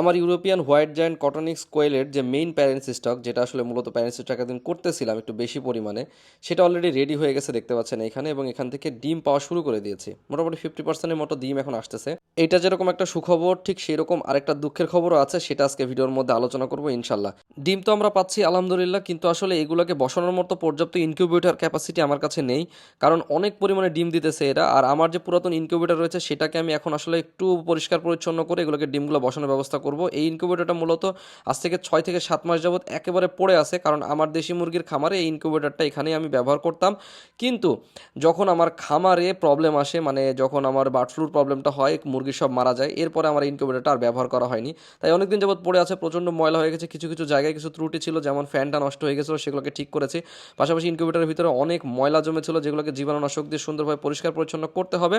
আমার European white giant কটনিক্স কোয়েলের যে মেইন প্যারেন্টস স্টক যেটা আসলে মূলত প্যারেন্টস স্টক একদিন করতেছিলাম একটু বেশি পরিমাণে, সেটা অলরেডি রেডি হয়ে গেছে দেখতে পাচ্ছেন এখানে এবং এখান থেকে ডিম পাওয়া শুরু করে দিয়েছি। মোটামুটি ফিফটি পার্সেন্টের মতো ডিম এখন আসতেছে। এটা যেরকম একটা সুখবর, ঠিক সেরকম আরেকটা দুঃখের খবরও আছে, সেটা আজকে ভিডিওর মধ্যে আলোচনা করব ইনশাল্লাহ ডিম তো আমরা পাচ্ছি, আলহামদুলিল্লাহ, কিন্তু আসলে এগুলোকে বসানোর মতো পর্যাপ্ত ইনকিউবেটর ক্যাপাসিটি আমার কাছে নেই, কারণ অনেক পরিমাণে ডিম দিতেছে এরা, আর আমার যে পুরাতন ইনকিউবেটর রয়েছে, সেটাকে আমি এখন আসলে একটু পরিষ্কার পরিচ্ছন্ন করে এগুলোকে ডিমগুলো বসানোর ব্যবস্থা করব। এই ইনকিউবেটরটা মূলত আজ থেকে ছয় থেকে সাত মাস যাবত একেবারে পড়ে আছে, কারণ আমার দেশি মুরগির খামারে এই ইনকিউবেটরটা এখানেই আমি ব্যবহার করতাম। কিন্তু যখন আমার খামারে প্রবলেম আসে মানে যখন আমার বার্ড ফ্লুর প্রবলেমটা হয় মুরগি সব মারা যায়, এরপরে আমার ইনকিউবেটরটা আর ব্যবহার করা হয়নি। তাই অনেকদিন যাবত পড়ে আছে, প্রচণ্ড ময়লা হয়ে গেছে, কিছু কিছু জায়গায় কিছু ত্রুটি ছিল, যেমন ফ্যানটা নষ্ট হয়ে গেছিল, সেগুলোকে ঠিক করেছি। পাশাপাশি ইনকিউবেটরের ভিতরে অনেক ময়লা জমেছিল, যেগুলোকে জীবাণুনাশক দিয়ে সুন্দরভাবে পরিষ্কার পরিচ্ছন্ন করতে হবে।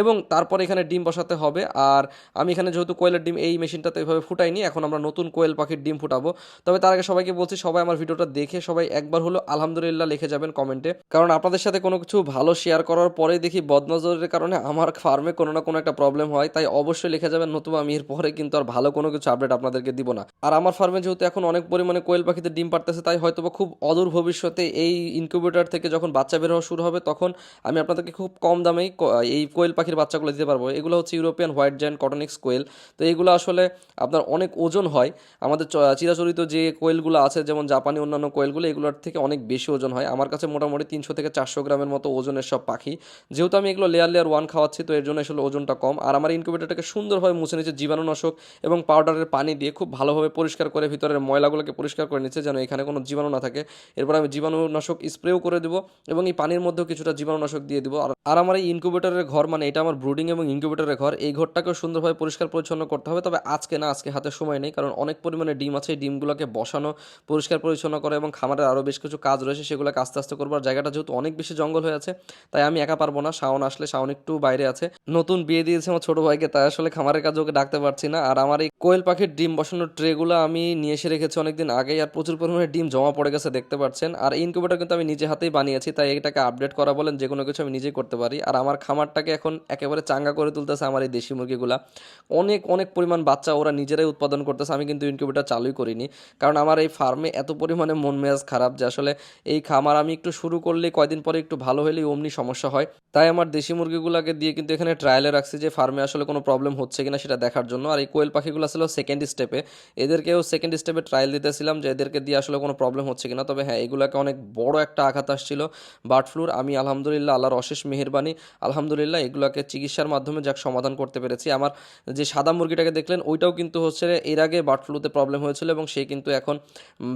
এবং তারপর এখানে ডিম বসাতে হবে। আর আমি এখানে যেহেতু কোয়েলের ডিম, এই মেশিনটাতে এভাবে ফুটাইনি, এখন আমরা নতুন কোয়েল পাখির ডিম ফুটাবো। তবে তার আগে সবাইকে বলছি, সবাই আমার ভিডিওটা দেখে সবাই একবার হলো আলহামদুলিল্লাহ লিখে যাবেন কমেন্টে। কারণ আপনাদের সাথে কোনো কিছু ভালো শেয়ার করার পরেই দেখি বদনজরের কারণে আমার ফার্মে কোনো না কোনো একটা প্রবলেম হয়। তাই অবশ্যই লিখে যাবেন, নতুবা আমি এরপরে কিন্তু আর ভালো কোনো কিছু আপডেট আপনাদেরকে দিব না। আর আমার ফার্মে যেহেতু এখন অনেক পরিমাণে কোয়েল পাখিতে ডিম পারতেছে তাই হয়তো খুব অদূর ভবিষ্যতে এই ইনকিউবেটর থেকে যখন বাচ্চা বের হওয়া শুরু হবে, তখন আমি আপনাদেরকে খুব কম দামেই এই কোয়েল পাখির বাচ্চাগুলো দিতে পারব। এগুলো হচ্ছে European white giant coturnix quail তো এগুলো আসলে আপনার অনেক ওজন হয়। আমাদের চিরাচরিত যে কোয়েলগুলো আছে, যেমন জাপানি অন্যান্য কোয়েলগুলো, এগুলোর থেকে অনেক বেশি ওজন হয়। আমার কাছে মোটামুটি তিনশো থেকে চারশো গ্রামের মতো ওজনের সব পাখি। যেহেতু আমি এগুলো লেয়ার লেয়ার ওয়ান খাওয়াচ্ছি, তো এর জন্য আসলে ওজনটা কম। আর আমার ইনকিউবেটরটাকে সুন্দরভাবে মুছে নিচ্ছে জীবাণুনাশক এবং পাউডারের পানি দিয়ে খুব ভালোভাবে পরিষ্কার করে ভিতরের ময়লাগুলোকে পরিষ্কার করে নিচ্ছে, যেন এখানে কোনো জীবাণু না থাকে। এরপর আমি জীবাণুনাশক স্প্রেও করে দেবো এবং এই পানির মধ্যেও কিছুটা জীবাণুনাশক দিয়ে দেবো। আর আর আমার এই ইনকিউবেটরের ঘর মানে এটা আমার ব্রুডিং এবং ইনকিউবেটরের ঘর, এই ঘরটাকেও সুন্দরভাবে পরিষ্কার পরিচ্ছন্ন করতে হবে। তবে আজকে না, আজকে হাতে সময় নেই, কারণ অনেক পরিমাণে ডিম আছে, এই ডিমগুলোকে বসানো, পরিষ্কার পরিচ্ছন্ন করা এবং খামারের আরও বেশ কিছু কাজ রয়েছে, সেগুলোকে আস্তে আস্তে করব। আর জায়গাটা যেহেতু অনেক বেশি জঙ্গল হয়ে আছে, তাই আমি একা পারব না, শাওন আসলে, শাওন একটু বাইরে আছে। নতুন বিয়ে দিয়েছে আমার ছোট ভাইকে, তাই আসলে খামারের কাজে ওকে ডাকতে পারছি না। আর আমার এই কোয়েল পাখির ডিম বসানোর ট্রেগুলো আমি নিয়ে এসে রেখেছি অনেকদিন আগেই, আর প্রচুর পরিমাণে ডিম জমা পড়ে গেছে, দেখতে পাচ্ছেন। আর ইনকিউবেটর কিন্তু আমি নিজে হাতেই বানিয়েছি, তাই এটাকে আপডেট করা বলেন, যে কোনো কিছু আমি নিজেই করতে পারি। আর আমার খামারটাকে এখন একেবারে চাঙ্গা করে তুলতেছে আমার এই দেশি মুরগিগুলা। অনেক অনেক পরিমাণ বাচ্চা ওরা নিজেরাই উৎপাদন করতেছে, আমি কিন্তু ইনকিউবেটর চালুই করিনি। কারণ আমার এই ফার্মে এত পরিমাণে মন মেজাজ খারাপ যে আসলে এই খামার আমি একটু শুরু করলে কয়দিন পরে একটু ভালো হলেই অমনি সমস্যা হয়। তাই আমার দেশি মুরগিগুলোকে দিয়ে কিন্তু এখানে ট্রায়ালে রাখছি যে ফার্মে আসলে কোনো প্রবলেম হচ্ছে কিনা সেটা দেখার জন্য। আর এই কোয়েল পাখিগুলো ছিল সেকেন্ড স্টেপে এদেরকেও সেকেন্ড স্টেপে ট্রায়াল দিতেছিলাম যে এদেরকে দিয়ে আসলে কোনো প্রবলেম হচ্ছে কিনা। তবে হ্যাঁ এগুলোকে অনেক বড় একটা আঘাত আসছিল। বার্ড ফ্লুর আমি আলহামদুলিল্লাহ আল্লাহর অশেষ মেহেরবানি, আলহামদুলিল্লাহ এগুলোকে চিকিৎসার মাধ্যমে যাক সমাধান করতে পেরেছি। আমার যে সাদা মুরগিটাকে দেখলেন ওইটাও কিন্তু হচ্ছে এর আগে বার্ড ফ্লুতে প্রবলেম হয়েছিল এবং সে কিন্তু এখন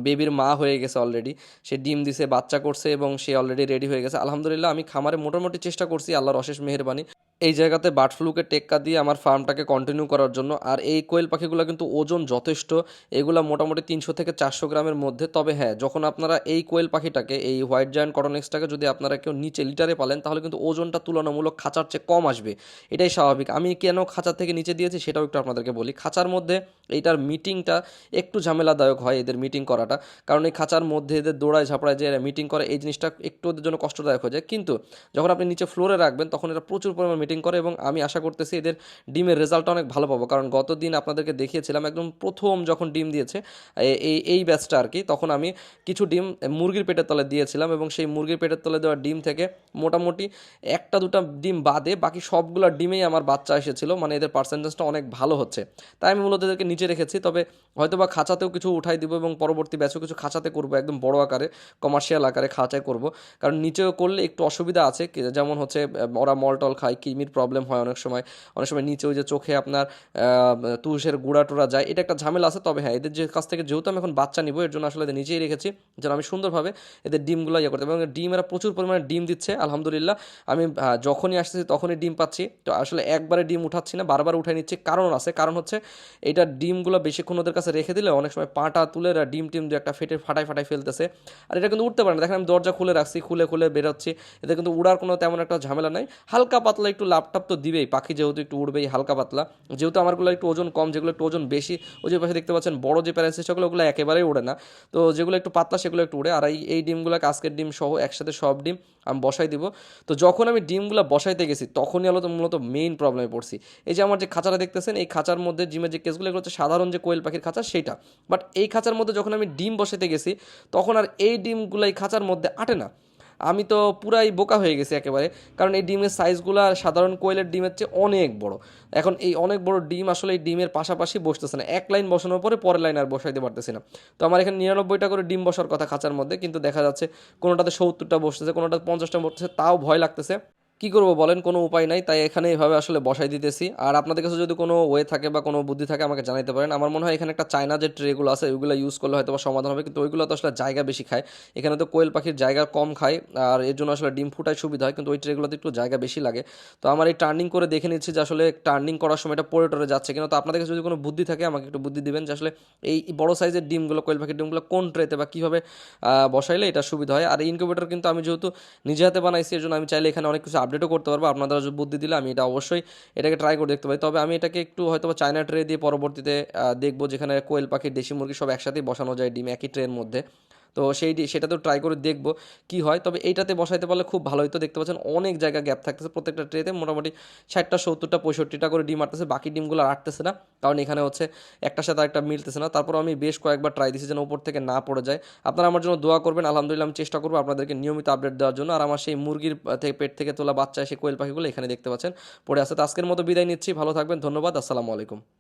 বেবির মা হয়ে গেছে অলরেডি সে ডিম দিছে, বাচ্চা করছে এবং সে অলরেডি রেডি হয়ে গেছে। আলহামদুলিল্লাহ, আমি খামারে মোটামুটি চেষ্টা করছি আল্লাহর অশেষ মেহেরবানি। এই জায়গাতে বার্ড ফ্লুকে টেক্কা দিয়ে আমার ফার্মটাকে কন্টিনিউ করার জন্য। আর এই কোয়েল পাখিগুলো কিন্তু ওজন যথেষ্ট, এগুলো মোটামুটি তিনশো থেকে চারশো গ্রামের মধ্যে। তবে হ্যাঁ যখন আপনারা এই কোয়েল পাখিটাকে, এই হোয়াইট জায়ান্ট কটনেক্সটাকে যদি আপনারা কেউ নিচে লিটারে পালেন, তাহলে কিন্তু ওজনটা তুলনামূলক খাঁচার চেয়ে কম আসবে। এটাই স্বাভাবিক। আমি কেন খাঁচার থেকে নিচে দিয়েছি সেটাও একটু আপনাদেরকে বলি। খাঁচার মধ্যে এইটার মিটিংটা একটু ঝামেলাদায়ক হয় এদের মিটিং করাটা। কারণ এই খাঁচার মধ্যে এদের দৌড়ায় ঝাপড়ায় যে মিটিং করে, এই জিনিসটা একটু ওদের জন্য কষ্টদায়ক হয়ে যায়। কিন্তু যখন আপনি নিচে ফ্লোরে রাখবেন, তখন এরা প্রচুর পরিমাণ মিটিং করে এবং আমি আশা করতেছি এদের ডিমের রেজাল্টটা অনেক ভালো পাবো। কারণ গত দিন আপনাদেরকে দেখিয়েছিলাম একদম প্রথম যখন ডিম দিয়েছে এই এই ব্যাচটা আর কি, তখন আমি কিছু ডিম মুরগির পেটের তলে দিয়েছিলাম এবং সেই মুরগির পেটের তলে দেওয়া ডিম থেকে মোটামুটি একটা দুটো ডিম বাদে বাকি সবগুলো ডিমেই আমার বাচ্চা এসেছিল মানে এদের পার্সেন্টেজটা অনেক ভালো হচ্ছে। তাই আমি মূলত এদেরকে নিচে রেখেছি, তবে হয়তো বা খাঁচাতেও কিছু উঠাই দিব এবং পরবর্তী ব্যাচও কিছু খাঁচাতে করব, একদম বড় আকারে কমার্শিয়াল আকারে খাঁচায় করব। কারণ নিচেও করলে একটু অসুবিধা আছে যেমন হচ্ছে ওরা মল টল খায় কিমির প্রবলেম হয় অনেক সময়। অনেক সময় নিচে ওই যে চোখে আপনার তুষের গুঁড়া টুড়া যায়, এটা একটা ঝামেলা আছে। তবে হ্যাঁ এদের যে কাছ থেকে যেহেতু আমি এখন বাচ্চা নিব, এর জন্য আসলে এদের নিচেই রেখেছি যেন আমি সুন্দরভাবে এদের ডিমগুলো ইয়ে করতে এবং ডিম এরা প্রচুর পরিমাণে ডিম দিচ্ছে, আলহামদুলিল্লাহ। আমি যখনই আসতেছি তখনই ডিম পাচ্ছি। তো আসলে একবারে ডিম উঠাচ্ছি না, বারবার উঠাই নিচ্ছি। কারণ আছে, কারণ হচ্ছে এটা ডিমগুলো বেশিক্ষণ ওদের কাছে রেখে দিলে অনেক সময় পাটা তুলে ডিম টিম দিয়ে একটা ফেটে ফাটাই ফাটাই ফেলতেছে। আর এটা কিন্তু উঠতে পারে না। দেখেন আমি দরজা খুলে রাখছি, খুলে খুলে বেরোচ্ছি। এদের কিন্তু উড়ার কোনো তেমন একটা ঝামেলা নাই। হালকা পাতলা একটু একটু লাভটাপ তো দিবেই, পাখি যেহেতু একটু উড়বেই, হালকা পাতলা। যেহেতু আমারগুলো একটু ওজন কম, যেগুলো একটু ওজন বেশি, ওই যে পাশে দেখতে পাচ্ছেন বড় যে প্যারাসিস্টগুলো ওগুলো একেবারেই উড়ে না। তো যেগুলো একটু পাতলা, সেগুলো একটু উড়ে। আর এই এই ডিমগুলো কাস্কের ডিম সহ একসাথে সব ডিম আমি বসাই দিব। তো যখন আমি ডিমগুলো বসাইতে গেছি, তখনই আলো তো মূলত মেইন প্রবলেমে পড়ছি। এই যে আমার যে খাঁচাটা দেখতেছেন, এই খাঁচার মধ্যে ডিমের যে কেসগুলো এগুলো হচ্ছে সাধারণ যে কোয়েল পাখির খাঁচা সেটা বাট এই খাঁচার মধ্যে যখন আমি ডিম বসাইতে গেছি, তখন আর এই ডিমগুলো এই খাঁচার মধ্যে আটে না। আমি তো পুরাই বোকা হয়ে গেছি একেবারে। কারণ এই ডিমের সাইজগুলো সাধারণ কোয়েলের ডিমের চেয়ে অনেক বড়। এখন এই অনেক বড় ডিম আসলে এই ডিমের পাশাপাশি বসতেছে না। এক লাইন বসানোর পরে পরের লাইন আর বসাইতে পারতেছি না। তো আমার এখানে নিরানব্বইটা করে ডিম বসার কথা খাঁচার মধ্যে, কিন্তু দেখা যাচ্ছে কোনোটাতে সত্তরটা বসতেছে, কোনোটাতে পঞ্চাশটা বসতেছে, তাও ভয় লাগতেছে। কি করব বলেন, কোনো উপায় নাই, তাই এখানে এইভাবে আসলে বসাই দিতেছি। আর আপনাদের কাছে যদি কোনো ওয়ে থাকে বা কোনো বুদ্ধি থাকে, আমাকে জানাতে পারেন। আমার মনে হয় এখানে একটা চায়না যে ট্রেগুলো আছে, ওইগুলো ইউজ করলে হয়তো বা সমাধান হবে। কিন্তু ওইগুলো তো আসলে জায়গা বেশি খায়। এখানে তো কোয়েল পাখির জায়গা কম খায়, আর এর জন্য আসলে ডিম ফুটায় সুবিধা হয়। কিন্তু ওই ট্রেগুলোতে একটু জায়গা বেশি লাগে। তো আমার এই টার্নিং করে দেখে নিচ্ছি যে আসলে টার্নিং করার সময় এটা পরে টরে যাচ্ছে কিনা। তো আপনাদের কাছে যদি কোনো বুদ্ধি থাকে, আমাকে একটু বুদ্ধি দিবেন যে আসলে এই বড় সাইজের ডিমগুলো, কোয়েল পাখির ডিমগুলো কোন ট্রেতে বা কীভাবে বসাইলে এটা সুবিধা হয়। আর ইনকিউবেটর কিন্তু আমি যেহেতু নিজে হাতে বানাইছি, এর জন্য আমি চাইলে এখানে অনেক কিছু আপডেটও করতে পারব। আপনারা বুদ্ধি দিলে আমি এটা অবশ্যই এটাকে ট্রাই করে দেখতে পারি। তবে আমি এটাকে একটু হয়তো চায়না ট্রে দিয়ে পরবর্তীতে দেখব যেখানে কোয়েল পাখি, দেশি মুরগি সব একসাথেই বসানো যায় ডিম, একই ট্রের মধ্যে। তো সেই সেটা তো ট্রাই করে দেখব কি হয়। তবে এইটাতে বসাইতে পারলে খুব ভালোই তো দেখতে পাচ্ছেন অনেক জায়গা গ্যাপ থাকতেছে প্রত্যেকটা ট্রেতে মোটামুটি ষাটটা, সত্তরটা, পঁয়ষট্টিটা করে ডিম আটতেছে। বাকি ডিমগুলো আর আটতেছে না। কারণ এখানে হচ্ছে একটার সাথে একটা মিলতেছে না। তারপর আমি বেশ কয়েকবার ট্রাই দিয়েছি যেন উপর থেকে না পড়ে যায়। আপনারা আমার জন্য দোয়া করবেন। আলহামদুলিল্লাহ আমি চেষ্টা করব আপনাদেরকে নিয়মিত আপডেট দেওয়ার জন্য। আর আমার সেই মুরগির থেকে পেট থেকে তোলা বাচ্চা সেই কোয়েল পাখিগুলো এখানে দেখতে পাচ্ছেন। পড়ে আছে। তো আজকের মতো বিদায় নিচ্ছি। ভালো থাকবেন। ধন্যবাদ। আসসালামু আলাইকুম।